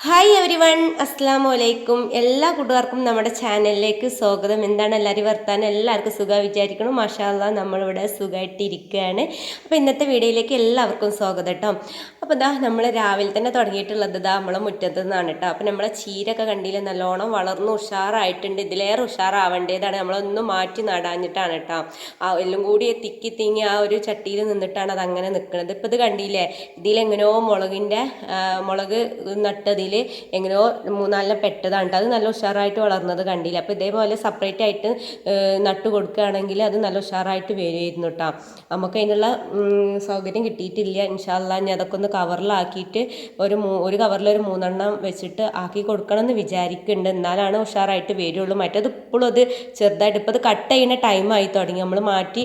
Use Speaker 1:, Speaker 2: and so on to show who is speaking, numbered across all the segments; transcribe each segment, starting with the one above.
Speaker 1: Hi every one അസ്സാം വലൈക്കും എല്ലാ കൂട്ടുകാർക്കും നമ്മുടെ ചാനലിലേക്ക് സ്വാഗതം എന്താണ് എല്ലാവരും വർത്താനം എല്ലാവർക്കും സുഖം വിചാരിക്കണം മാഷാല്ല നമ്മളിവിടെ സുഖമായിട്ടിരിക്കുകയാണ് അപ്പോൾ ഇന്നത്തെ വീഡിയോയിലേക്ക് എല്ലാവർക്കും സ്വാഗതം കേട്ടോ അപ്പോൾ ഇതാ നമ്മൾ രാവിലെ തന്നെ തുടങ്ങിയിട്ടുള്ളത് ഇതാ നമ്മളെ മുറ്റത്ത് നിന്നാണ് കേട്ടോ അപ്പോൾ നമ്മളെ ചീരൊക്കെ കണ്ടില്ല? നല്ലോണം വളർന്ന് ഉഷാറായിട്ടുണ്ട്. ഇതിലേറെ ഉഷാറാവേണ്ടതാണ്. നമ്മളൊന്നും മാറ്റി നടാഞ്ഞിട്ടാണ് കേട്ടോ ആ എല്ലാം കൂടി തിക്കി തിങ്ങി ആ ഒരു ചട്ടിയിൽ നിന്നിട്ടാണ് അത് അങ്ങനെ നിൽക്കുന്നത് ഇപ്പോൾ ഇത് കണ്ടില്ലേ? ഇതിലെങ്ങനെയോ മുളകിന്റെ മുളക് നട്ടതിൽ എങ്ങനെയോ മൂന്നാലിനെ പെട്ടതാണ് ട്ടോ. അത് നല്ല ഉഷാറായിട്ട് വളർന്നത് കണ്ടില്ല. അപ്പോൾ ഇതേപോലെ സെപ്പറേറ്റ് ആയിട്ട് നട്ടു കൊടുക്കുകയാണെങ്കിൽ അത് നല്ല ഉഷാറായിട്ട് വരുമായിരുന്നു കേട്ടോ നമുക്ക് അതിനുള്ള സൗകര്യം കിട്ടിയിട്ടില്ല. ഇൻഷാല്ല ഞാൻ അതൊക്കെ ഒന്ന് കവറിലാക്കിയിട്ട് ഒരു ഒരു കവറിൽ ഒരു മൂന്നെണ്ണം വെച്ചിട്ട് ആക്കി കൊടുക്കണം എന്ന് വിചാരിക്കുന്നുണ്ട്. എന്നാലാണ് ഉഷാറായിട്ട് വരുള്ളൂ. മറ്റേത് ഇപ്പോഴും അത് ചെറുതായിട്ട് ഇപ്പോൾ അത് കട്ട് ചെയ്യുന്ന ടൈമായി തുടങ്ങി. നമ്മൾ മാറ്റി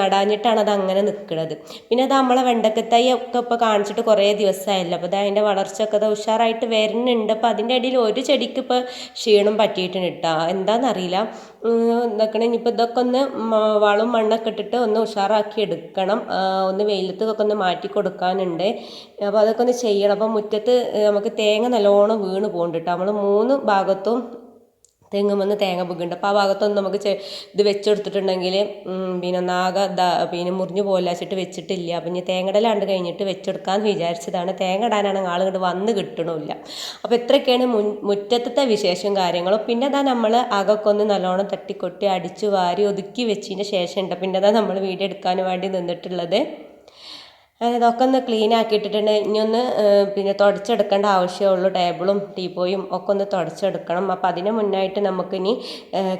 Speaker 1: നടാഞ്ഞിട്ടാണ് അത് അങ്ങനെ നിൽക്കുന്നത്. പിന്നെ അത് നമ്മളെ വെണ്ടക്കത്തൈ ഒക്കെ ഇപ്പോൾ കാണിച്ചിട്ട് കുറേ ദിവസമായല്ലോ. അപ്പോൾ അത് അതിന്റെ വളർച്ചയൊക്കെ അത് ഉഷാറായിട്ട് വരുന്നുണ്ട്. അപ്പോൾ അതിന്റെ ഇടയിൽ ഒരു ചെടിക്ക് ഇപ്പോൾ ക്ഷീണം പറ്റിയിട്ടുണ്ട് കേട്ടോ എന്താണെന്നറിയില്ല ഇതൊക്കെ ഇനിയിപ്പോൾ ഇതൊക്കെ ഒന്ന് വളവും വളം മണ്ണൊക്കെ ഇട്ടിട്ട് ഒന്ന് ഉഷാറാക്കി എടുക്കണം. ഒന്ന് വെയിലത്തൊക്കെ ഒന്ന് മാറ്റി കൊടുക്കാനുണ്ട്. അപ്പോൾ അതൊക്കെ ഒന്ന് ചെയ്യണം. അപ്പോൾ മുറ്റത്ത് നമുക്ക് തേങ്ങ നല്ലോണം വീണ് പോകുന്നുണ്ട് കേട്ടോ നമ്മൾ മൂന്ന് ഭാഗത്തും തെങ്ങുമെന്ന് തേങ്ങ പൊക്കുന്നുണ്ട് അപ്പോൾ ആ ഭാഗത്തൊന്നും നമുക്ക് ഇത് വെച്ചെടുത്തിട്ടുണ്ടെങ്കിൽ പിന്നെ ഒന്നാകെ ദാ പിന്നെ മുറിഞ്ഞു പോലാച്ചിട്ട് വെച്ചിട്ട് വെച്ചിട്ടില്ല. അപ്പം ഇനി തേങ്ങടലാണ്ട് കഴിഞ്ഞിട്ട് വെച്ചെടുക്കാമെന്ന് വിചാരിച്ചതാണ്. തേങ്ങ ഇടാനാണെങ്കിൽ ആളുകൾ വന്ന് കിട്ടണമില്ല അപ്പോൾ ഇത്രയൊക്കെയാണ് മുൻ മുറ്റത്തെ വിശേഷം കാര്യങ്ങളും. പിന്നെ അതാ നമ്മൾ അകക്കൊന്ന് നല്ലോണം തട്ടിക്കൊട്ടി അടിച്ചു വാരി ഒതുക്കി വെച്ചതിന് ശേഷം ഉണ്ട്. പിന്നെ അതാ നമ്മൾ വീഡിയോ വേണ്ടി നിന്നിട്ടുള്ളത്. ഇതൊക്കെ ഒന്ന് ക്ലീൻ ആക്കിയിട്ടിട്ടുണ്ട്. ഇനി ഒന്ന് പിന്നെ തുടച്ചെടുക്കേണ്ട ആവശ്യമുള്ളൂ. ടേബിളും ടീപ്പോയും ഒക്കെ ഒന്ന് തുടച്ചെടുക്കണം. അപ്പോൾ അതിന് മുന്നായിട്ട് നമുക്കിനി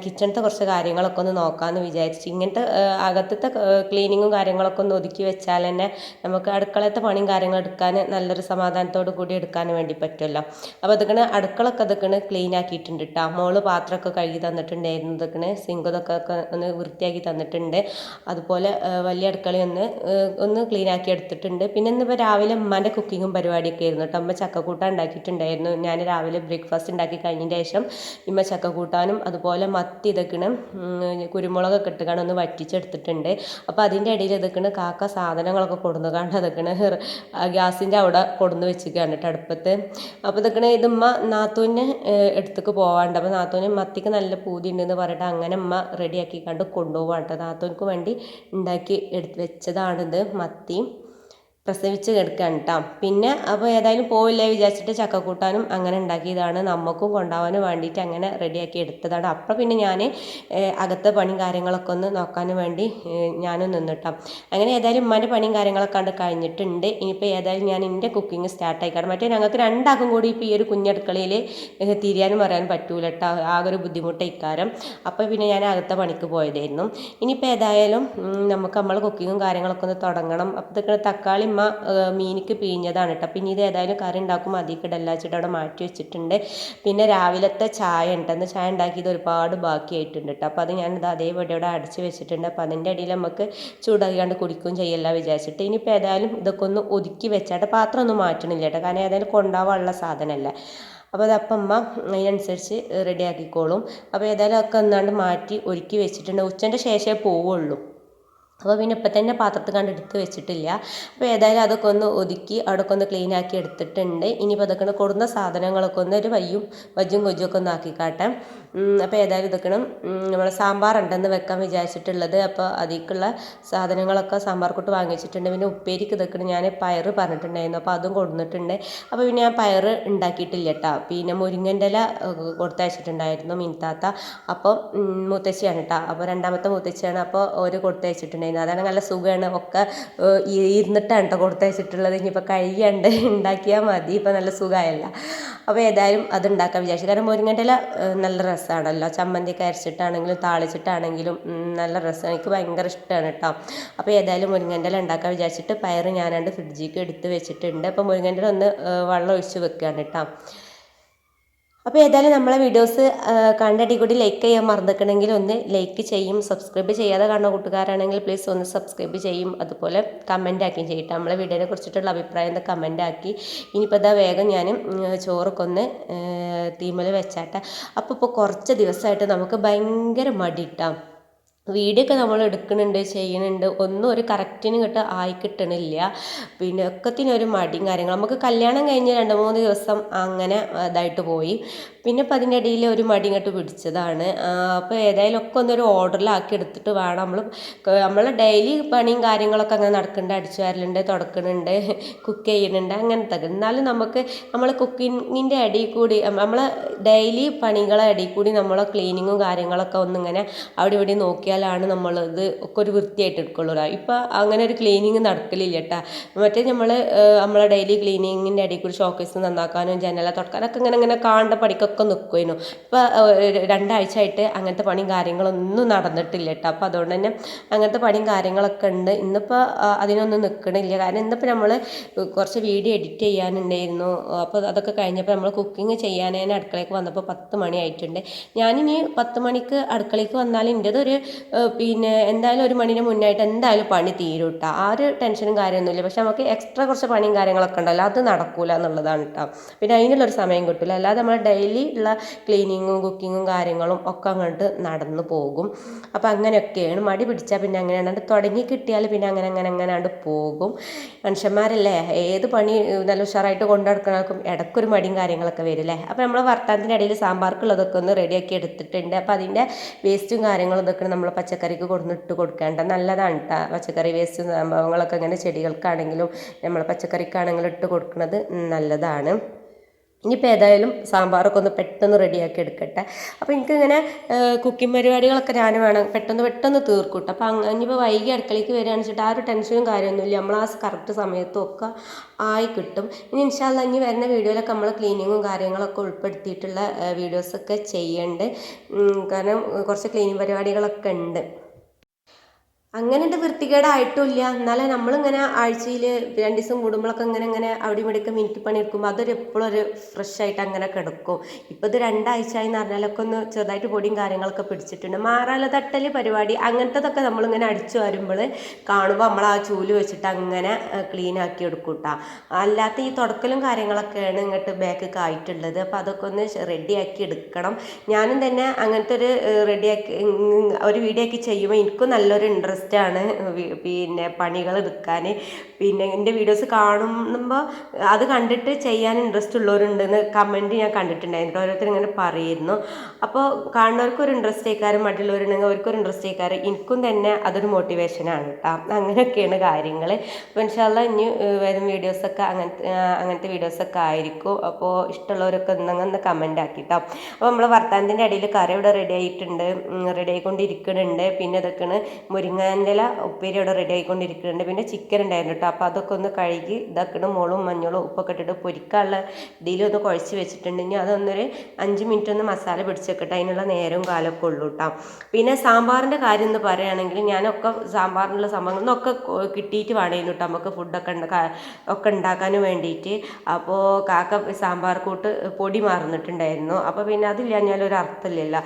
Speaker 1: കിച്ചണത്തെ കുറച്ച് കാര്യങ്ങളൊക്കെ ഒന്ന് നോക്കാമെന്ന് വിചാരിച്ചു ഇങ്ങനത്തെ അകത്തത്തെ ക്ലീനിങ്ങും കാര്യങ്ങളൊക്കെ ഒന്ന് ഒതുക്കി വെച്ചാൽ തന്നെ നമുക്ക് അടുക്കളത്തെ പണിയും കാര്യങ്ങളും എടുക്കാൻ നല്ലൊരു സമാധാനത്തോടു കൂടി എടുക്കാൻ വേണ്ടി പറ്റുമല്ലോ. അപ്പോൾ അതൊക്കെ അടുക്കളൊക്കെ അതൊക്കെ ക്ലീൻ ആക്കിയിട്ടുണ്ട് കേട്ടോ മോൾ പാത്രമൊക്കെ കഴുകി തന്നിട്ടുണ്ടായിരുന്നു. ഇതൊക്കെ സിങ്ക് ഇതൊക്കെ ഒന്ന് വൃത്തിയാക്കി തന്നിട്ടുണ്ട്. അതുപോലെ വലിയ അടുക്കളയൊന്ന് ഒന്ന് ക്ലീൻ ആക്കി എടുത്തിട്ടുണ്ട്. പിന്നെ ഇന്നിപ്പോൾ രാവിലെ ഉമ്മാന്റെ കുക്കിങ്ങും പരിപാടിയൊക്കെ ആയിരുന്നു കേട്ടോ. അമ്മ ചക്കക്കൂട്ട ഉണ്ടാക്കിയിട്ടുണ്ടായിരുന്നു. ഞാൻ രാവിലെ ബ്രേക്ക്ഫാസ്റ്റ് ഉണ്ടാക്കി കഴിഞ്ഞതിന് ശേഷം ഇമ്മ ചക്കക്കൂട്ടാനും അതുപോലെ മത്തി ഇതൊക്കെയാണ് കുരുമുളകൊക്കെ ഇട്ടുകാണ് ഒന്ന് വറ്റിച്ചെടുത്തിട്ടുണ്ട്. അപ്പോൾ അതിന്റെ ഇടയിൽ ഇതൊക്കെയാണ് കാക്ക സാധനങ്ങളൊക്കെ കൊടുന്നു കാണാൻ അതൊക്കെയാണ് ഗ്യാസിന്റെ അവിടെ കൊടുന്ന് വെച്ചിരിക്കുകയാണ് കേട്ടോ അടുപ്പത്ത്. അപ്പോൾ ഇതൊക്കെയാണ് ഇത് ഉമ്മ നാത്തൂന് എടുത്തേക്ക് പോകാണ്ട് അപ്പോൾ നാത്തൂന് മത്തിക്ക് നല്ല പൂതി ഉണ്ടെന്ന് പറഞ്ഞിട്ട് അങ്ങനെ ഉമ്മ റെഡിയാക്കി കണ്ട് കൊണ്ടുപോകാം കേട്ടോ. നാത്തൂനക്ക് വേണ്ടി ഉണ്ടാക്കി എടുത്ത് വെച്ചതാണിത് മത്തി. പ്രസവിച്ച് കിടക്കുകയാണ് കേട്ടോ പിന്നെ അപ്പോൾ ഏതായാലും പോവില്ല വിചാരിച്ചിട്ട് ചക്കക്കൂട്ടാനും അങ്ങനെ ഉണ്ടാക്കിയതാണ്. നമുക്കും കൊണ്ടാവാനും വേണ്ടിയിട്ട് അങ്ങനെ റെഡിയാക്കി എടുത്തതാണ്. അപ്പോൾ പിന്നെ ഞാൻ അകത്തെ പണിയും കാര്യങ്ങളൊക്കെ ഒന്ന് നോക്കാനും വേണ്ടി ഞാനും നിന്നിട്ടാം. അങ്ങനെ ഏതായാലും ഉമ്മാന്റെ പണിയും കാര്യങ്ങളൊക്കെ കണ്ട് കഴിഞ്ഞിട്ടുണ്ട്. ഇനിയിപ്പോൾ ഏതായാലും ഞാൻ എന്റെ കുക്കിംഗ് സ്റ്റാർട്ട് ആയിക്കാണ് മറ്റേ ഞങ്ങൾക്ക് രണ്ടാക്കും കൂടി ഇപ്പോൾ ഈ ഒരു കുഞ്ഞടുക്കളയിൽ തിരിയാനും പറയാനും പറ്റൂല കേട്ടോ ആകെ ഒരു ബുദ്ധിമുട്ട് ഇക്കാരം അപ്പോൾ പിന്നെ ഞാൻ അകത്തെ പണിക്ക് പോയതായിരുന്നു. ഇനിയിപ്പോൾ ഏതായാലും നമുക്ക് നമ്മൾ കുക്കിങ്ങും കാര്യങ്ങളൊക്കെ ഒന്ന് തുടങ്ങണം. അപ്പോൾ തക്കാളി ഏഹ്, മീനിക്ക് പിഴിഞ്ഞതാണ് കേട്ടോ പിന്നെ ഇത് ഏതായാലും കറി ഉണ്ടാക്കുമ്പോൾ അതിൽ ഇടല്ല വെച്ചിട്ട് അവിടെ മാറ്റി വെച്ചിട്ടുണ്ട്. പിന്നെ രാവിലത്തെ ചായ ഉണ്ട്. അന്ന് ചായ ഉണ്ടാക്കിയത് ഒരുപാട് ബാക്കിയായിട്ടുണ്ട് കേട്ടോ അപ്പോൾ അത് ഞാനിത് അതേപടി അവിടെ അടിച്ച് വെച്ചിട്ടുണ്ട്. അപ്പോൾ അതിന്റെ അടിയിൽ നമുക്ക് ചൂടാക്കിയാണ്ട് കുടിക്കുകയും ചെയ്യല്ല വിചാരിച്ചിട്ട്. ഇനിയിപ്പോൾ ഏതായാലും ഇതൊക്കെ ഒന്ന് ഒതുക്കി വെച്ചാട്ട് പാത്രം ഒന്നും മാറ്റണില്ല കേട്ടോ കാരണം ഏതായാലും കൊണ്ടാവാനുള്ള സാധനമല്ല അപ്പോൾ അതപ്പമ്മ അതിനനുസരിച്ച് റെഡി ആക്കിക്കോളും അപ്പോൾ ഏതായാലും ഒക്കെ ഒന്നാണ്ട് മാറ്റി ഒരുക്കി വെച്ചിട്ടുണ്ട്. ഉച്ചന്റെ ശേഷമേ പോവുള്ളൂ. അപ്പോൾ പിന്നെ ഇപ്പം തന്നെ പാത്രത്തിൽ കണ്ട് എടുത്ത് വെച്ചിട്ടില്ല. അപ്പോൾ ഏതായാലും അതൊക്കെ ഒന്ന് ഒതുക്കി അവിടെയൊക്കെ ഒന്ന് ക്ലീൻ ആക്കി എടുത്തിട്ടുണ്ട്. ഇനിയിപ്പോൾ അതൊക്കെ കൊടുന്ന സാധനങ്ങളൊക്കെ ഒന്ന് ഒരു വയ്യും വജ്ജും കൊജ്ജും ഒന്ന് ആക്കിക്കാട്ടെ. അപ്പോൾ ഏതായാലും ഇതൊക്കെ നമ്മൾ സാമ്പാർ ഉണ്ടെന്ന് വെക്കാൻ വിചാരിച്ചിട്ടുള്ളത്. അപ്പോൾ അതിലേക്കുള്ള സാധനങ്ങളൊക്കെ സാമ്പാർ കൂട്ട് വാങ്ങിച്ചിട്ടുണ്ട്. പിന്നെ ഉപ്പേരിക്ക് ഇതൊക്കെ ഞാൻ പയർ പറഞ്ഞിട്ടുണ്ടായിരുന്നു. അപ്പോൾ അതും കൊടുത്തിട്ടുണ്ട് അപ്പോൾ പിന്നെ ഞാൻ പയർ ഉണ്ടാക്കിയിട്ടില്ല കേട്ടോ. പിന്നെ മുരിങ്ങന്റെ ഇല കൊടുത്തയച്ചിട്ടുണ്ടായിരുന്നു മീൻതാത്ത. അപ്പോൾ മുത്തശ്ശിയാണ് കേട്ടോ. അപ്പോൾ രണ്ടാമത്തെ മുത്തശ്ശിയാണ്. അപ്പോൾ ഒരു അതാണ് നല്ല സുഖമാണ് ഒക്കെ ഇരുന്നിട്ടാണ് കേട്ടോ കൊടുത്തയച്ചിട്ടുള്ളത്. ഇനിയിപ്പോൾ കഴിയണ്ട്. ഉണ്ടാക്കിയാൽ മതി. ഇപ്പോൾ നല്ല സുഖമായല്ല അപ്പോൾ ഏതായാലും അത് ഉണ്ടാക്കാൻ വിചാരിച്ചു. കാരണം മുരിങ്ങന്റെ ഇല നല്ല രസമാണല്ലോ ചമ്മന്തിയൊക്കെ അരച്ചിട്ടാണെങ്കിലും താളിച്ചിട്ടാണെങ്കിലും നല്ല രസമാണ് എനിക്ക് ഭയങ്കര ഇഷ്ടമാണ് കേട്ടോ അപ്പോൾ ഏതായാലും മുരിങ്ങന്റെ ഇല ഉണ്ടാക്കാൻ വിചാരിച്ചിട്ട് പയറ് ഞാനാണ്ട് ഫ്രിഡ്ജിലേക്ക് എടുത്ത് വെച്ചിട്ടുണ്ട്. അപ്പോൾ മുരിങ്ങന്റെ ഒന്ന് വെള്ളം ഒഴിച്ച് വെക്കുകയാണ് കേട്ടോ അപ്പോൾ ഏതായാലും നമ്മളെ വീഡിയോസ് കണ്ടടി കൂടി ലൈക്ക് ചെയ്യാൻ മറന്നിക്കണമെങ്കിൽ ഒന്ന് ലൈക്ക് ചെയ്യും സബ്സ്ക്രൈബ് ചെയ്യാതെ കാണുന്ന കൂട്ടുകാരാണെങ്കിൽ പ്ലീസ് ഒന്ന് സബ്സ്ക്രൈബ് ചെയ്യും. അതുപോലെ കമന്റ് ആക്കിയും ചെയ്യട്ടെ നമ്മളെ വീഡിയോനെ കുറിച്ചിട്ടുള്ള അഭിപ്രായം കമന്റ് ആക്കി. ഇനിയിപ്പോൾ ഇതാ വേഗം ഞാൻ ചോറൊക്കെ ഒന്ന് തീമൽ വെച്ചാട്ടെ. അപ്പോൾ ഇപ്പോൾ കുറച്ച് ദിവസമായിട്ട് നമുക്ക് ഭയങ്കര മടിയിട്ടാം വീഡിയോ ഒക്കെ നമ്മൾ എടുക്കുന്നുണ്ട് ചെയ്യുന്നുണ്ട്. ഒന്നും ഒരു കറക്റ്റിന് കിട്ട ആയി കിട്ടണില്ല. പിന്നെ ഒക്കത്തിനൊരു മടിയും കാര്യങ്ങളും. നമുക്ക് കല്യാണം കഴിഞ്ഞ് രണ്ട് മൂന്ന് ദിവസം അങ്ങനെ ഇതായിട്ട് പോയി. പിന്നെ ഇപ്പം അതിന്റെ ഇടയിൽ ഒരു മടി ഇങ്ങോട്ട് പിടിച്ചതാണ് അപ്പോൾ ഏതായാലും ഒക്കെ ഒന്നൊരു ഓർഡറിലാക്കി എടുത്തിട്ട് വേണം നമ്മൾ. നമ്മൾ ഡെയിലി പണിയും കാര്യങ്ങളൊക്കെ അങ്ങനെ നടക്കുന്നുണ്ട്. അടിച്ചു വരലുണ്ട് തുടക്കുന്നുണ്ട് കുക്ക് ചെയ്യുന്നുണ്ട് അങ്ങനത്തെ എന്നാലും നമുക്ക് നമ്മൾ കുക്കിങ്ങിന്റെ ഇടയിൽ കൂടി നമ്മൾ ഡെയിലി പണികളെ ഇടയിൽ കൂടി നമ്മൾ ക്ലീനിങ്ങും കാര്യങ്ങളൊക്കെ ഒന്നിങ്ങനെ അവിടെ ഇവിടെ നോക്കിയാലാണ് നമ്മളത് ഒക്കെ ഒരു വൃത്തിയായിട്ട് എടുക്കുള്ളൂ. ഇപ്പം അങ്ങനെ ഒരു ക്ലീനിങ് നടക്കലില്ല കേട്ടോ. മറ്റേ നമ്മൾ നമ്മളെ ഡെയിലി ക്ലീനിങ്ങിന്റെ ഇടയിൽ കൂടി ഷോക്കേസ് നന്നാക്കാനും ജനല തുടക്കാനൊക്കെ ഇങ്ങനെ ഇങ്ങനെ കാണേണ്ട പണിക്കൊക്കെ ഒക്കെ നിൽക്കുമായിരുന്നു ഇപ്പോൾ രണ്ടാഴ്ച ആയിട്ട് അങ്ങനത്തെ പണിയും കാര്യങ്ങളൊന്നും നടന്നിട്ടില്ല കേട്ടോ. അപ്പോൾ അതുകൊണ്ട് തന്നെ അങ്ങനത്തെ പണിയും കാര്യങ്ങളൊക്കെ ഉണ്ട്. ഇന്നിപ്പോൾ അതിനൊന്നും നിൽക്കണില്ല കാരണം ഇന്നിപ്പോൾ നമ്മൾ കുറച്ച് വീഡിയോ എഡിറ്റ് ചെയ്യാനുണ്ടായിരുന്നു. അപ്പോൾ അതൊക്കെ കഴിഞ്ഞപ്പോൾ നമ്മൾ കുക്കിംഗ് ചെയ്യാനേ അടുക്കളയ്ക്ക് വന്നപ്പോൾ പത്ത് മണി ആയിട്ടുണ്ട്. ഞാനിനി പത്ത് മണിക്ക് അടുക്കളയ്ക്ക് വന്നാൽ എന്റെതൊരു പിന്നെ എന്തായാലും ഒരു മണിന് മുന്നായിട്ട് എന്തായാലും പണി തീരും കേട്ടോ ആ ഒരു ടെൻഷനും കാര്യമൊന്നുമില്ല. പക്ഷെ നമുക്ക് എക്സ്ട്രാ കുറച്ച് പണിയും കാര്യങ്ങളൊക്കെ ഉണ്ടല്ലോ. അത് നടക്കൂല എന്നുള്ളതാണ് കേട്ടോ പിന്നെ അതിനുള്ളൊരു സമയം കിട്ടില്ല അല്ലാതെ നമ്മൾ ഡെയിലി ഉള്ള ക്ലീനിങ്ങും കുക്കിങ്ങും കാര്യങ്ങളും ഒക്കെ അങ്ങോട്ട് നടന്നു പോകും. അപ്പോൾ അങ്ങനെയൊക്കെയാണ്. മടി പിടിച്ചാൽ പിന്നെ അങ്ങനെ തുടങ്ങി കിട്ടിയാൽ പിന്നെ അങ്ങനെ അങ്ങനെ അങ്ങനെ പോകും. മനുഷ്യന്മാരല്ലേ? ഏത് പണി നല്ല ഉഷാറായിട്ട് കൊണ്ടുനടക്കണവർക്കും ഇടയ്ക്കൊരു മടിയും കാര്യങ്ങളൊക്കെ വരില്ലേ? അപ്പോൾ നമ്മൾ വർത്താനത്തിന്റെ ഇടയിൽ സാമ്പാർക്കുള്ളതൊക്കെ ഒന്ന് റെഡിയാക്കി എടുത്തിട്ടുണ്ട്. അപ്പോൾ അതിന്റെ വേസ്റ്റും കാര്യങ്ങളും ഇതൊക്കെ നമ്മൾ പച്ചക്കറിക്ക് കൊടുന്നിട്ട് കൊടുക്കേണ്ട നല്ലതാണ് കേട്ടോ പച്ചക്കറി വേസ്റ്റ് സംഭവങ്ങളൊക്കെ ഇങ്ങനെ ചെടികൾക്കാണെങ്കിലും നമ്മൾ പച്ചക്കറിക്കാണെങ്കിലും ഇട്ട് കൊടുക്കുന്നത് നല്ലതാണ്. ഇനിയിപ്പോൾ ഏതായാലും സാമ്പാറൊക്കെ ഒന്ന് പെട്ടെന്ന് റെഡിയാക്കി എടുക്കട്ടെ. അപ്പോൾ എനിക്കിങ്ങനെ കുക്കിംഗ് പരിപാടികളൊക്കെ ഞാൻ വേണം. പെട്ടെന്ന് പെട്ടെന്ന് തീർക്കൂട്ടോ അപ്പോൾ അങ്ങനെ ഇനിയിപ്പോൾ വൈകി അടുക്കളയ്ക്ക് വരികയാണെന്ന് വെച്ചിട്ട് ആ ഒരു ടെൻഷനും കാര്യമൊന്നുമില്ല. നമ്മൾ ആ കറക്റ്റ് സമയത്തും ഒക്കെ ആയി കിട്ടും. ഇനി ഇൻഷാല്ല ഇനി വരുന്ന വീഡിയോയിലൊക്കെ നമ്മൾ ക്ലീനിങ്ങും കാര്യങ്ങളൊക്കെ ഉൾപ്പെടുത്തിയിട്ടുള്ള വീഡിയോസൊക്കെ ചെയ്യേണ്ടത് കാരണം കുറച്ച് ക്ലീനിങ് പരിപാടികളൊക്കെ ഉണ്ട്. അങ്ങനെ വൃത്തികേടായിട്ടില്ല. എന്നാലും നമ്മളിങ്ങനെ ആഴ്ചയിൽ രണ്ട് ദിവസം കൂടുമ്പോഴൊക്കെ ഇങ്ങനെ ഇങ്ങനെ അവിടെ ഇവിടെയൊക്കെ മിനിറ്റ് പണി എടുക്കുമ്പോൾ അതൊരു എപ്പോഴും ഒരു ഫ്രഷ് ആയിട്ട് അങ്ങനെ കിടക്കും. ഇപ്പോൾ ഇത് രണ്ടാഴ്ച ആയി എന്ന് പറഞ്ഞാലൊക്കെ ഒന്ന് ചെറുതായിട്ട് പൊടിയും കാര്യങ്ങളൊക്കെ പിടിച്ചിട്ടുണ്ട്. മാറാല തട്ടൽ പരിപാടി അങ്ങനത്തതൊക്കെ നമ്മളിങ്ങനെ അടിച്ചു വരുമ്പോൾ കാണുമ്പോൾ നമ്മൾ ആ ചൂൽ വെച്ചിട്ട് അങ്ങനെ ക്ലീൻ ആക്കി എടുക്കും അല്ലാത്ത ഈ തുടക്കലും കാര്യങ്ങളൊക്കെയാണ് ഇങ്ങോട്ട് ബാക്ക് ആയിട്ടുള്ളത്. അപ്പോൾ അതൊക്കെ ഒന്ന് റെഡിയാക്കി എടുക്കണം. ഞാനും തന്നെ അങ്ങനത്തെ ഒരു റെഡിയാക്കി ഒരു വീഡിയോ ഒക്കെ ചെയ്യുമ്പോൾ എനിക്കും നല്ലൊരു ഇൻട്രസ്റ്റ് ഇൻട്രസ്റ്റാണ് പിന്നെ പണികൾ എടുക്കാൻ. പിന്നെ എന്റെ വീഡിയോസ് കാണുമ്പോൾ അത് കണ്ടിട്ട് ചെയ്യാൻ ഇൻട്രസ്റ്റ് ഉള്ളവരുണ്ടെന്ന് കമന്റ് ഞാൻ കണ്ടിട്ടുണ്ടായിരുന്നു. ഓരോരുത്തർ ഇങ്ങനെ പറയുന്നു. അപ്പോൾ കാണുന്നവർക്ക് ഒരു ഇൻട്രസ്റ്റ് ആയിക്കാരും മറ്റുള്ളവരുണ്ടെങ്കിൽ അവർക്കൊരു ഇൻട്രസ്റ്റ് ആയിക്കാരും. എനിക്കും തന്നെ അതൊരു മോട്ടിവേഷനാണ് കേട്ടോ. അങ്ങനെയൊക്കെയാണ് കാര്യങ്ങൾ. അപ്പോൾ ഇൻഷാല്ല ഇനി വരും വീഡിയോസൊക്കെ അങ്ങനത്തെ അങ്ങനത്തെ വീഡിയോസൊക്കെ ആയിരിക്കും. അപ്പോൾ ഇഷ്ടമുള്ളവരൊക്കെ ഒന്നങ്ങനെ ഒന്ന് കമന്റ് ആക്കിട്ടോ. അപ്പോൾ നമ്മൾ വർത്താനത്തിന്റെ ഇടയിൽ കറി ഇവിടെ റെഡി ആയിട്ടുണ്ട്. റെഡി ആയിക്കൊണ്ടിരിക്കുന്നുണ്ട് പിന്നെ ഇതൊക്കെയാണ് മുരിങ്ങ ഇല ഉപ്പേരി അവിടെ റെഡി ആയിക്കൊണ്ടിരിക്കുന്നുണ്ട്. പിന്നെ ചിക്കൻ ഉണ്ടായിരുന്നു കേട്ടോ അപ്പോൾ അതൊക്കെ ഒന്ന് കഴുകി ഇതാക്കണം മുളകും മഞ്ഞളും ഉപ്പൊക്കെ ഇട്ടിട്ട് പൊരിക്കാനുള്ള ഇതിലൊന്ന് കുഴച്ച് വെച്ചിട്ടുണ്ട്. ഇനി അതൊന്നൊരു അഞ്ച് മിനിറ്റ് ഒന്ന് മസാല പിടിച്ചേക്കട്ടെ അതിനുള്ള നേരവും കാലമൊക്കെ ഉള്ളൂ കേട്ടോ പിന്നെ സാമ്പാറിന്റെ കാര്യം എന്ന് പറയുകയാണെങ്കിൽ ഞാനൊക്കെ സാമ്പാറിനുള്ള സംഭവങ്ങളൊക്കെ കിട്ടിയിട്ട് വേണമായിരുന്നു കേട്ടോ നമുക്ക് ഫുഡൊക്കെ ഒക്കെ ഉണ്ടാക്കാനും വേണ്ടിയിട്ട് അപ്പോൾ കാക്ക സാമ്പാർ കൂട്ട് പൊടി മാറുന്നിട്ടുണ്ടായിരുന്നു അപ്പോൾ പിന്നെ അതില്ല ഞാനൊരു അർത്ഥമില്ലല്ലോ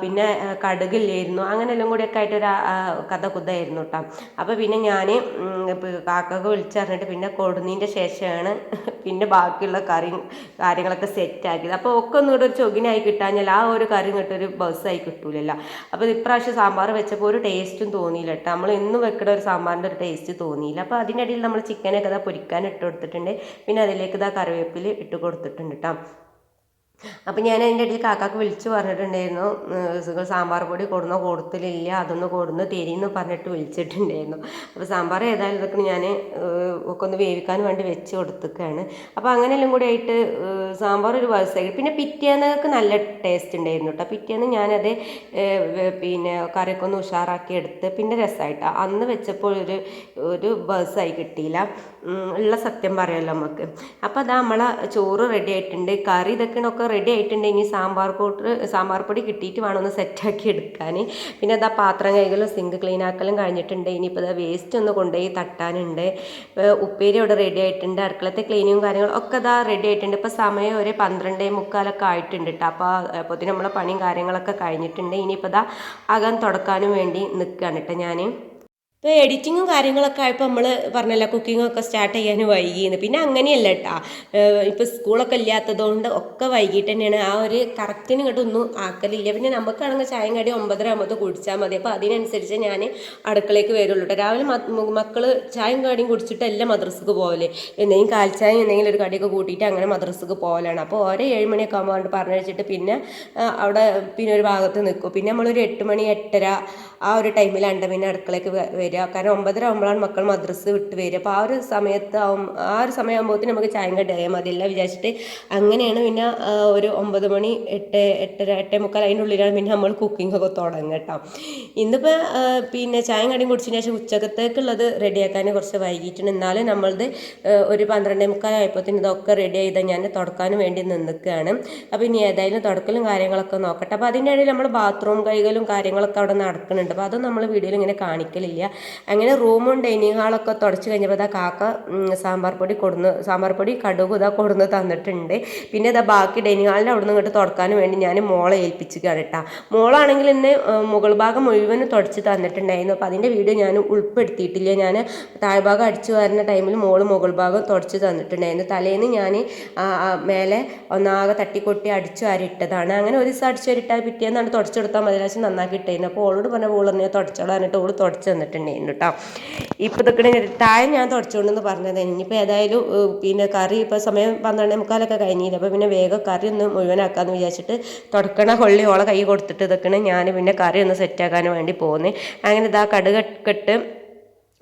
Speaker 1: പിന്നെ കടുകില്ലായിരുന്നു. അങ്ങനെ എല്ലാം കൂടിയൊക്കെ ആയിട്ടൊരു കഥ കുതായിരുന്നു കേട്ടോ അപ്പോൾ പിന്നെ ഞാൻ കാക്കക്ക് വിളിച്ചറിഞ്ഞിട്ട് പിന്നെ കൊടുന്നതിന്റെ ശേഷമാണ് പിന്നെ ബാക്കിയുള്ള കറി കാര്യങ്ങളൊക്കെ സെറ്റാക്കിയത് അപ്പോൾ ഒക്കെ ഒന്നും കൂടെ ഒരു ചൊകിനായി കിട്ടാഞ്ഞാൽ ആ ഒരു കറി കിട്ടൊരു ബസ്സായി കിട്ടൂലല്ലോ. അപ്പോൾ ഇപ്രാവശ്യം സാമ്പാർ വെച്ചപ്പോൾ ഒരു ടേസ്റ്റും തോന്നിയില്ല കേട്ടോ നമ്മൾ എന്നും വെക്കുന്ന ഒരു സാമ്പാറിന്റെ ഒരു ടേസ്റ്റ് തോന്നിയില്ല. അപ്പോൾ അതിനിടയിൽ നമ്മൾ ചിക്കനൊക്കെ ഇതാ പൊരിക്കാൻ ഇട്ട് കൊടുത്തിട്ടുണ്ട്. പിന്നെ അതിലേക്ക് ഇതാ കറിവേപ്പിൽ ഇട്ട് കൊടുത്തിട്ടുണ്ട് കേട്ടോ അപ്പം ഞാൻ അതിന്റെ ഇടയിൽ കാക്കാക്ക് വിളിച്ച് പറഞ്ഞിട്ടുണ്ടായിരുന്നു സാമ്പാർ പൊടി കൊടുന്നോ? കൊടുത്തില്ല അതൊന്ന് കൊടുന്ന് തരീന്ന് പറഞ്ഞിട്ട് വിളിച്ചിട്ടുണ്ടായിരുന്നു. അപ്പോൾ സാമ്പാർ ഏതായാലും ഇതൊക്കെ ഞാൻ ഒക്കെ ഒന്ന് വേവിക്കാൻ വേണ്ടി വെച്ച് കൊടുത്തേക്കാണ്. അപ്പോൾ അങ്ങനെയെല്ലാം കൂടി ആയിട്ട് സാമ്പാർ ഒരു വയസ്സായി. പിന്നെ പിറ്റേന്നൊക്കെ നല്ല ടേസ്റ്റ് ഉണ്ടായിരുന്നു കേട്ടോ പിറ്റേന്ന് ഞാനത് പിന്നെ കറിയൊക്കെ ഒന്ന് ഉഷാറാക്കി എടുത്ത് പിന്നെ രസമായിട്ടാണ് അന്ന് വെച്ചപ്പോൾ ഒരു ഒരു ബസ്സായി കിട്ടിയില്ല. ഉള്ള സത്യം പറയാമല്ലോ നമുക്ക് അപ്പോൾ അതാ നമ്മളെ ചോറ് റെഡി ആയിട്ടുണ്ട്. കറി ഇതൊക്കെയൊക്കെ റെഡി ആയിട്ടുണ്ടെങ്കിൽ സാമ്പാർ കൂട്ട് സാമ്പാർ പൊടി കിട്ടിയിട്ട് വേണം ഒന്ന് സെറ്റാക്കി എടുക്കാൻ പിന്നെ അതാ പാത്രം കൈകളും സിങ്ക് ക്ലീൻ ആക്കലും കഴിഞ്ഞിട്ടുണ്ട്. ഇനിയിപ്പോൾ അതാ വേസ്റ്റ് ഒന്ന് കൊണ്ടുപോയി തട്ടാനുണ്ട്. ഉപ്പേരി അവിടെ റെഡി ആയിട്ടുണ്ട്. അടുക്കളത്തെ ക്ലീനിങ്ങും കാര്യങ്ങളും ഒക്കെ അതാ റെഡി ആയിട്ടുണ്ട്. ഇപ്പോൾ സമയം ഒരു പന്ത്രണ്ടേ മുക്കാലൊക്കെ ആയിട്ടുണ്ട് കേട്ടോ അപ്പോൾ അപ്പോൾ നമ്മളെ പണിയും കാര്യങ്ങളൊക്കെ കഴിഞ്ഞിട്ടുണ്ട്. ഇനിയിപ്പോൾ ഇതാ അകം തുടക്കാനും വേണ്ടി നിൽക്കുകയാണ് കേട്ടോ ഞാൻ ഇപ്പോൾ എഡിറ്റിങ്ങും കാര്യങ്ങളൊക്കെ ആയപ്പോൾ നമ്മൾ പറഞ്ഞല്ലോ കുക്കിങ്ങൊക്കെ സ്റ്റാർട്ട് ചെയ്യാൻ വൈകിയെന്ന് പിന്നെ അങ്ങനെയല്ല കേട്ടാ ഇപ്പോൾ സ്കൂളൊക്കെ ഇല്ലാത്തതുകൊണ്ട് ഒക്കെ വൈകിട്ട് തന്നെയാണ്. ആ ഒരു കറക്റ്റിന് ഇങ്ങോട്ട് ഒന്നും ആക്കലില്ല. പിന്നെ നമുക്കാണെങ്കിൽ ചായം കടി ഒമ്പതര ആകുമ്പോൾ കുടിച്ചാൽ മതി. അപ്പോൾ അതിനനുസരിച്ച് ഞാൻ അടുക്കളയ്ക്ക് വരുള്ളൂ രാവിലെ മക്കൾ ചായയും കടിയും കുടിച്ചിട്ടല്ല മദ്രസക്ക് പോകൽ എന്തെങ്കിലും കാൽച്ചായം എന്തെങ്കിലും ഒരു കടിയൊക്കെ കൂട്ടിയിട്ട് അങ്ങനെ മദ്രസക്ക് പോകലാണ് അപ്പോൾ ഓരോ ഏഴ് മണിയൊക്കെ ആകുമ്പോൾ പറഞ്ഞു വെച്ചിട്ട് പിന്നെ അവിടെ പിന്നെ ഒരു ഭാഗത്ത് നിൽക്കും പിന്നെ നമ്മളൊരു എട്ട് മണി എട്ടര ആ ഒരു ടൈമിലാണ് പിന്നെ അടുക്കളയ്ക്ക് വരിക. കാരണം ഒമ്പതര ആകുമ്പോഴാണ് മക്കൾ മദ്രസ് വിട്ട് വരിക. അപ്പോൾ ആ ഒരു സമയത്ത് ആ ഒരു സമയമാകുമ്പോഴത്തേന് നമുക്ക് ചായം കടിയായാൽ മതിയല്ല വിചാരിച്ചിട്ട് അങ്ങനെയാണ് പിന്നെ ഒരു ഒമ്പത് മണി എട്ട് എട്ടര എട്ടേ മുക്കാൽ അതിന്റെ ഉള്ളിലാണ് പിന്നെ നമ്മൾ കുക്കിംഗ് ഒക്കെ തുടങ്ങുക കേട്ടോ. ഇന്നിപ്പോൾ പിന്നെ ചായം കടിയും കുടിച്ചതിന് ശേഷം ഉച്ചക്കത്തേക്കുള്ളത് റെഡിയാക്കാൻ കുറച്ച് വൈകിട്ടുണ്ട് എന്നാലും നമ്മളത് ഒരു പന്ത്രണ്ടേ മുക്കാലായപ്പോഴത്തേന് ഇതൊക്കെ റെഡി ചെയ്താൽ ഞാൻ തുടക്കാനും വേണ്ടി നിന്നിക്കുകയാണ് അപ്പോൾ ഇനി ഏതായാലും തുടക്കലും കാര്യങ്ങളൊക്കെ നോക്കട്ടെ. അപ്പോൾ അതിന്റെ ഇടയിൽ നമ്മൾ ബാത്റൂം കഴുകലും കാര്യങ്ങളൊക്കെ അവിടെ നടക്കുന്നുണ്ട് അപ്പോൾ അതൊന്നും നമ്മൾ വീഡിയോയിൽ ഇങ്ങനെ കാണിക്കലില്ല. അങ്ങനെ റൂമും ഡൈനിങ് ഹാളൊക്കെ തുടച്ച് കഴിഞ്ഞപ്പോൾ ഇതാ കാക്ക സാമ്പാർ പൊടി കൊടുന്ന് സാമ്പാർ പൊടി കടുക് ഇതാ കൊടുന്ന് തന്നിട്ടുണ്ട്. പിന്നെ ഇതാ ബാക്കി ഡൈനിങ് ഹാളിന്റെ അവിടെ നിന്ന് ഇങ്ങോട്ട് തുടക്കാനും വേണ്ടി ഞാൻ മോളെ ഏൽപ്പിച്ചിരിക്കുകയാണ് കേട്ടോ മോളാണെങ്കിൽ ഏഹ്, മുകൾ ഭാഗം മുഴുവൻ തുടച്ച് തന്നിട്ടുണ്ടായിരുന്നു. അപ്പോൾ അതിന്റെ വീഡിയോ ഞാൻ ഉൾപ്പെടുത്തിയിട്ടില്ല. ഞാൻ താഴ്ഭാഗം അടിച്ചു വരുന്ന ടൈമിൽ മോൾ മുകൾ ഭാഗം തുടച്ച് തന്നിട്ടുണ്ടായിരുന്നു. തലേന്ന് ഞാൻ മേലെ ഒന്നാകെ തട്ടിക്കൊട്ടി അടിച്ചു വാരിയിട്ടതാണ്. അങ്ങനെ ഒരു ദിവസം അടിച്ചു വാരിട്ടാൽ പിറ്റേന്നാണ് തുടച്ചു കൊടുത്താൽ മതി. ലേശം നന്നാക്കി ഇട്ടായിരുന്നു അപ്പോൾ ഓളോട് പറഞ്ഞ ഓൾ തന്നെ തുടച്ചോളാൻ എന്നിട്ട് ഓൾ തുടച്ച് തന്നിട്ടുണ്ടായിരുന്നു കേട്ടോ ഇപ്പോൾ ഇതൊക്കെ താഴെ ഞാൻ തുടച്ചോണ്ടെന്ന് പറഞ്ഞത്. ഇനിയിപ്പോൾ ഏതായാലും പിന്നെ കറി ഇപ്പോൾ സമയം പന്ത്രണ്ടേ മുക്കാലൊക്കെ കഴിഞ്ഞില്ല. അപ്പോൾ പിന്നെ വേഗം കറി ഒന്ന് മുഴുവനാക്കാമെന്ന് വിചാരിച്ചിട്ട് തുടക്കണ കൊള്ളി ഓളെ കൈ കൊടുത്തിട്ട് ഇതൊക്കെയാണ് ഞാൻ പിന്നെ കറി ഒന്ന് സെറ്റാക്കാൻ വേണ്ടി പോകുന്നത് അങ്ങനെ ഇതാ കടുകെട്ട്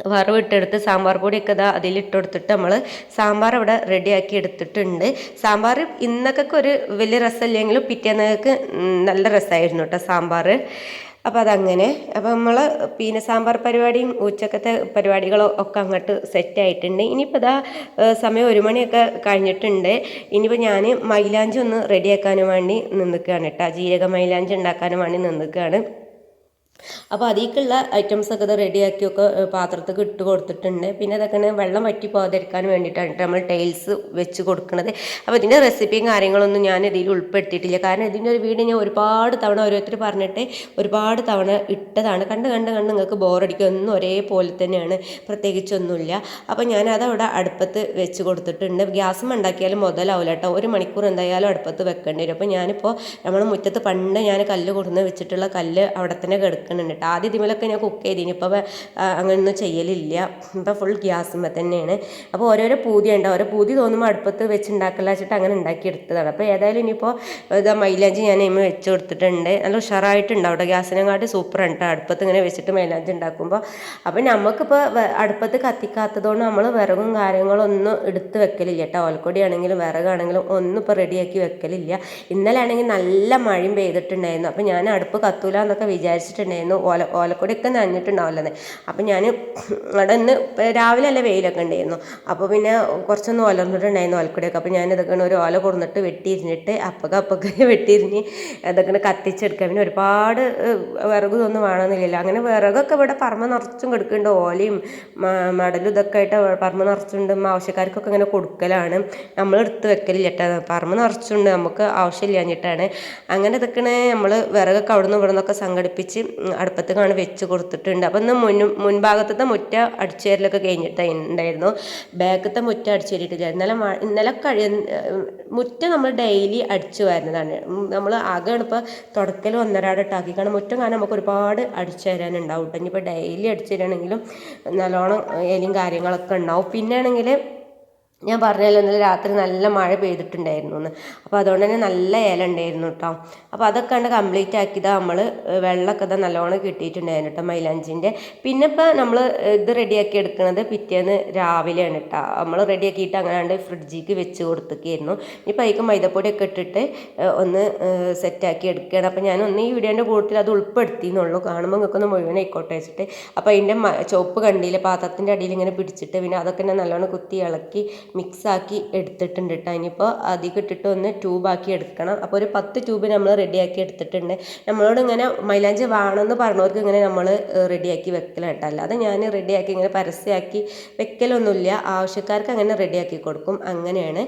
Speaker 1: വറവിട്ടെടുത്ത് സാമ്പാർ പൊടിയൊക്കെ ഇതാ അതിലിട്ട് കൊടുത്തിട്ട് നമ്മൾ സാമ്പാർ ഇവിടെ റെഡിയാക്കി എടുത്തിട്ടുണ്ട്. സാമ്പാർ ഇന്നൊക്കെ ഒരു വലിയ രസമില്ലെങ്കിലും പിറ്റേന്നൊക്കെ നല്ല രസമായിരുന്നു കേട്ടോ സാമ്പാർ അപ്പോൾ അതങ്ങനെ. അപ്പോൾ നമ്മൾ പിന്നെ സാമ്പാർ പരിപാടിയും ഉച്ചക്കത്തെ പരിപാടികളും ഒക്കെ അങ്ങോട്ട് സെറ്റ് ആയിട്ടുണ്ട്. ഇനിയിപ്പോൾ ഇതാ സമയം ഒരു മണിയൊക്കെ കഴിഞ്ഞിട്ടുണ്ട്. ഇനിയിപ്പോൾ ഞാൻ മൈലാഞ്ചി ഒന്ന് റെഡിയാക്കാനും വേണ്ടി നിന്നിക്കുകയാണ് കേട്ടോ ജീരക മൈലാഞ്ചി ഉണ്ടാക്കാനും വേണ്ടി നിന്നിക്കുകയാണ് അപ്പോൾ അതിലേക്കുള്ള ഐറ്റംസ് ഒക്കെ ഇത് റെഡിയാക്കിയൊക്കെ പാത്രത്തിൽ ഇട്ട് കൊടുത്തിട്ടുണ്ട്. പിന്നെ അതൊക്കെ വെള്ളം വറ്റി പോകാതിരിക്കാൻ വേണ്ടിയിട്ടാണ് ട്ടോ നമ്മൾ ടൈൽസ് വെച്ച് കൊടുക്കുന്നത് അപ്പോൾ ഇതിന്റെ റെസിപ്പിയും കാര്യങ്ങളൊന്നും ഞാൻ ഇതിൽ ഉൾപ്പെടുത്തിയിട്ടില്ല. കാരണം ഇതിന്റെ ഒരു വീഡിയോ ഞാൻ ഒരുപാട് തവണ ഓരോരുത്തർ പറഞ്ഞിട്ട് ഒരുപാട് തവണ ഇട്ടതാണ്. കണ്ട് കണ്ട് കണ്ട് നിങ്ങൾക്ക് ബോറടിക്കും ഒന്നും ഒരേപോലെ തന്നെയാണ്. പ്രത്യേകിച്ചൊന്നുമില്ല. അപ്പോൾ ഞാനത് അവിടെ അടുപ്പത്ത് വെച്ച് കൊടുത്തിട്ടുണ്ട്. ഗ്യാസും ഉണ്ടാക്കിയാലും മുതലാവില്ല കേട്ടോ. ഒരു മണിക്കൂർ എന്തായാലും അടുപ്പത്ത് വെക്കേണ്ടി വരും. അപ്പോൾ ഞാനിപ്പോൾ നമ്മൾ മുറ്റത്ത് പണ്ട് ഞാൻ കല്ല് കൊടുന്ന് വെച്ചിട്ടുള്ള കല്ല് അവിടെ തന്നെ കിടക്കുന്നുണ്ട് കേട്ടോ ആദ്യം ഇതിമേലൊക്കെ ഞാൻ കുക്ക് ചെയ്തിന്. ഇപ്പോൾ അങ്ങനെയൊന്നും ചെയ്യലില്ല. ഇപ്പോൾ ഫുൾ ഗ്യാസുമ്പോൾ തന്നെയാണ്. അപ്പോൾ ഓരോരോ പൂതി ഉണ്ട് ഓരോ പൂതി തോന്നുമ്പോൾ അടുപ്പത്ത് വെച്ച് ഉണ്ടാക്കില്ല വെച്ചിട്ട് അങ്ങനെ ഉണ്ടാക്കിയെടുത്തതാണ്. അപ്പോൾ ഏതായാലും ഇനിയിപ്പോൾ ഇതാ മൈലാഞ്ചി ഞാൻ ഇമ്മ വെച്ച് കൊടുത്തിട്ടുണ്ട്. നല്ല ഉഷാറായിട്ടുണ്ട് അവിടെ ഗ്യാസിനെക്കാട്ടി സൂപ്പർ ഉണ്ട് അടുപ്പത്ത് ഇങ്ങനെ വെച്ചിട്ട് മൈലാഞ്ചി ഉണ്ടാക്കുമ്പോൾ അപ്പോൾ നമുക്കിപ്പോൾ അടുപ്പത്ത് കത്തിക്കാത്തതുകൊണ്ട് നമ്മൾ വിറകും കാര്യങ്ങളൊന്നും എടുത്ത് വെക്കലില്ല കേട്ടോ ഓൽക്കൊടി ആണെങ്കിലും വിറകാണെങ്കിലും ഒന്നും ഇപ്പോൾ റെഡിയാക്കി വെക്കലില്ല. ഇന്നലെ ആണെങ്കിൽ നല്ല മഴയും പെയ്തിട്ടുണ്ടായിരുന്നു. അപ്പോൾ ഞാൻ അടുപ്പ് കത്തൂല എന്നൊക്കെ വിചാരിച്ചിട്ടുണ്ടായിരുന്നു. ഓല ഓലക്കൊടിയൊക്കെ നനഞ്ഞിട്ടുണ്ടാവില്ലെന്ന്. അപ്പം ഞാൻ അവിടെ ഇന്ന് രാവിലെ അല്ല വെയിലൊക്കെ ഉണ്ടായിരുന്നു. അപ്പോൾ പിന്നെ കുറച്ചൊന്ന് ഒലർന്നിട്ടുണ്ടായിരുന്നു ഓലക്കൊടിയൊക്കെ. അപ്പോൾ ഞാൻ ഇതൊക്കെ ഒരു ഓല കൊടുന്നിട്ട് വെട്ടിയിരുന്നിട്ട് അപ്പൊക്കെ അപ്പൊക്കെ വെട്ടിയിരുന്ന് ഇതൊക്കെ കത്തിച്ചെടുക്കുക പിന്നെ ഒരുപാട് വിറക് ഇതൊന്നും അങ്ങനെ വിറകൊക്കെ ഇവിടെ പറമ്പ് നിറച്ചും കിടക്കുന്നുണ്ട്. ഓലയും മടലും ഇതൊക്കെ ആയിട്ട് പറമ്പ് നിറച്ചുണ്ട്. ആവശ്യക്കാർക്കൊക്കെ ഇങ്ങനെ കൊടുക്കലാണ്. നമ്മൾ എടുത്ത് വെക്കലില്ല കേട്ടോ. പറമ്പ് നിറച്ചുണ്ട്. നമുക്ക് ആവശ്യമില്ലാഞ്ഞിട്ടാണ്. അങ്ങനെ ഇതൊക്കെ നമ്മൾ വിറകൊക്കെ അവിടെ നിന്ന് ഇവിടെ നിന്നൊക്കെ സംഘടിപ്പിച്ച് ഉം, അടുപ്പത്ത് കാണി വെച്ച് കൊടുത്തിട്ടുണ്ട്. അപ്പം ഒന്ന് മുൻ മുൻഭാഗത്തത്തെ മുറ്റ അടിച്ചുവരലൊക്കെ കഴിഞ്ഞിട്ടുണ്ടായിരുന്നു ബാക്കത്തെ മുറ്റ അടിച്ചു കയറിയിട്ടില്ല ഇന്നലെ ഇന്നലെ കഴി മുറ്റ നമ്മൾ ഡെയിലി അടിച്ചു വരുന്നതാണ്. നമ്മൾ ആകെയാണ് ഇപ്പോൾ തുടക്കൽ ഒന്നരാടിട്ടാക്കി കാരണം മുറ്റം കാരണം നമുക്ക് ഒരുപാട് അടിച്ചു തരാനുണ്ടാവും കേട്ടോ ഇനിയിപ്പോൾ ഡെയിലി അടിച്ചു തരാണെങ്കിലും നല്ലോണം എലിയും കാര്യങ്ങളൊക്കെ ഉണ്ടാവും. പിന്നെ ആണെങ്കിൽ ഞാൻ പറഞ്ഞല്ലോ ഇന്നലെ രാത്രി നല്ല മഴ പെയ്തിട്ടുണ്ടായിരുന്നു എന്ന് അപ്പോൾ അതുകൊണ്ട് തന്നെ നല്ല ഇല ഉണ്ടായിരുന്നു കേട്ടോ അപ്പോൾ അതൊക്കെ കണ്ട് കംപ്ലീറ്റ് ആക്കിയതാണ് നമ്മൾ വെള്ളമൊക്കെ ഇതാ നല്ലോണം കിട്ടിയിട്ടുണ്ടായിരുന്നു കേട്ടോ മൈലാഞ്ചിന്റെ പിന്നെ ഇപ്പോൾ നമ്മൾ ഇത് റെഡിയാക്കി എടുക്കുന്നത് പിറ്റേന്ന് രാവിലെയാണ് കേട്ടോ നമ്മൾ റെഡിയാക്കിയിട്ട് അങ്ങനെ ഫ്രിഡ്ജിക്ക് വെച്ച് കൊടുത്തേക്കായിരുന്നു ഇനിയിപ്പോൾ അതിക്ക് മൈദപ്പൊടിയൊക്കെ ഇട്ടിട്ട് ഒന്ന് സെറ്റാക്കി എടുക്കുകയാണ് അപ്പോൾ ഞാൻ ഒന്ന് ഈ വീഡിയോന്റെ കൂട്ടത്തിൽ അത് ഉൾപ്പെടുത്തിയെന്നുള്ളൂ. കാണുമ്പോൾ നിങ്ങൾക്കൊന്ന് മുഴുവൻ ആയിക്കോട്ടെ വെച്ചിട്ട് അപ്പോൾ അതിന്റെ ചുവപ്പ് കണ്ടിയില്ല പാത്രത്തിന്റെ അടിയിൽ ഇങ്ങനെ പിടിച്ചിട്ട് പിന്നെ അതൊക്കെ ഞാൻ നല്ലോണം കുത്തി ഇളക്കി മിക്സാക്കി എടുത്തിട്ടുണ്ട് കേട്ടോ ഇനിയിപ്പോൾ അധികം ഇട്ടിട്ട് ഒന്ന് ട്യൂബാക്കി എടുക്കണം. അപ്പോൾ ഒരു പത്ത് ട്യൂബ് നമ്മൾ റെഡിയാക്കി എടുത്തിട്ടുണ്ട്. നമ്മളോട് ഇങ്ങനെ മൈലാഞ്ചി വേണമെന്ന് പറഞ്ഞവർക്ക് ഇങ്ങനെ നമ്മൾ റെഡിയാക്കി വെക്കലാണ് കേട്ടോ അല്ലാതെ ഞാൻ റെഡിയാക്കി ഇങ്ങനെ പരസ്യമാക്കി വെക്കലൊന്നുമില്ല. ആവശ്യക്കാർക്ക് അങ്ങനെ റെഡിയാക്കി കൊടുക്കും. അങ്ങനെയാണ്.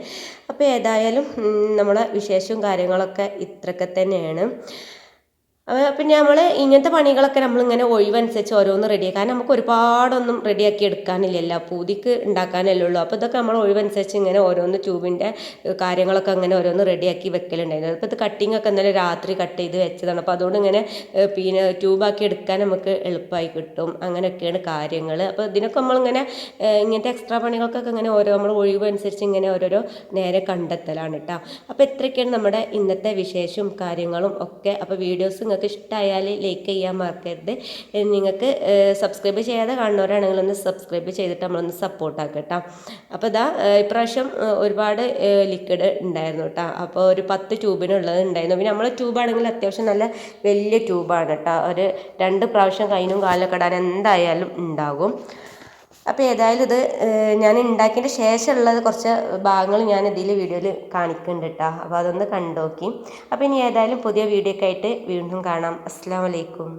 Speaker 1: അപ്പോൾ ഏതായാലും നമ്മളെ വിശേഷവും കാര്യങ്ങളൊക്കെ ഇത്രയൊക്കെ തന്നെയാണ്. പിന്നെ നമ്മൾ ഇങ്ങനത്തെ പണികളൊക്കെ നമ്മളിങ്ങനെ ഒഴിവനുസരിച്ച് ഓരോന്ന് റെഡിയാക്കി കാരണം നമുക്ക് ഒരുപാടൊന്നും റെഡിയാക്കി എടുക്കാനില്ലല്ലോ. പൂതിക്ക് ഉണ്ടാക്കാനല്ലേ ഉള്ളൂ. അപ്പോൾ ഇതൊക്കെ നമ്മൾ ഒഴിവനുസരിച്ച് ഇങ്ങനെ ഓരോന്ന് ട്യൂബിന്റെ കാര്യങ്ങളൊക്കെ അങ്ങനെ ഓരോന്ന് റെഡിയാക്കി വെക്കലുണ്ടായിരുന്നു. അപ്പോൾ ഇത് കട്ടിങ് ഒക്കെ ഇന്നലെ രാത്രി കട്ട് ചെയ്ത് വെച്ചതാണ്. അപ്പോൾ അതുകൊണ്ട് ഇങ്ങനെ പിന്നെ ട്യൂബാക്കി എടുക്കാൻ നമുക്ക് എളുപ്പമായി കിട്ടും. അങ്ങനെയൊക്കെയാണ് കാര്യങ്ങൾ അപ്പോൾ ഇതിനൊക്കെ നമ്മളിങ്ങനെ ഇങ്ങനത്തെ എക്സ്ട്രാ പണികൾക്കൊക്കെ ഇങ്ങനെ ഓരോ നമ്മൾ ഒഴിവനുസരിച്ച് ഇങ്ങനെ ഓരോരോ നേരെ കണ്ടെത്തലാണ് കേട്ടോ അപ്പോൾ ഇത്രയൊക്കെയാണ് നമ്മുടെ ഇന്നത്തെ വിശേഷവും കാര്യങ്ങളും ഒക്കെ. അപ്പോൾ വീഡിയോസ് നിങ്ങൾക്ക് ഇഷ്ടമായാൽ ലൈക്ക് ചെയ്യാൻ മറക്കരുത്. നിങ്ങൾക്ക് സബ്സ്ക്രൈബ് ചെയ്യാതെ കാണുന്നവരാണെങ്കിൽ ഒന്ന് സബ്സ്ക്രൈബ് ചെയ്തിട്ട് നമ്മളൊന്ന് സപ്പോർട്ട് കേട്ടോ അപ്പോൾ ഇതാ ഇപ്രാവശ്യം ഒരുപാട് ലിക്വിഡ് ഉണ്ടായിരുന്നു കേട്ടോ അപ്പോൾ ഒരു പത്ത് ട്യൂബിനുള്ളത് ഉണ്ടായിരുന്നു. പിന്നെ നമ്മളെ ട്യൂബാണെങ്കിൽ അത്യാവശ്യം നല്ല വലിയ ട്യൂബാണ് കേട്ടോ ഒരു രണ്ട് പ്രാവശ്യം കൈനും കാലൊക്കെ ഇടാൻ എന്തായാലും ഉണ്ടാകും. അപ്പോൾ ഏതായാലും ഇത് ഞാൻ ഉണ്ടാക്കിയതിന്റെ ശേഷമുള്ളത് കുറച്ച് ഭാഗങ്ങൾ ഞാൻ ഇതിൽ വീഡിയോയിൽ കാണിക്കുന്നുണ്ട് കേട്ടോ. അപ്പോൾ അതൊന്ന് കണ്ടു നോക്കി അപ്പോൾ ഇനി ഏതായാലും പുതിയ വീഡിയോ ഒക്കെ ആയിട്ട് വീണ്ടും കാണാം. അസ്സാം വലൈക്കും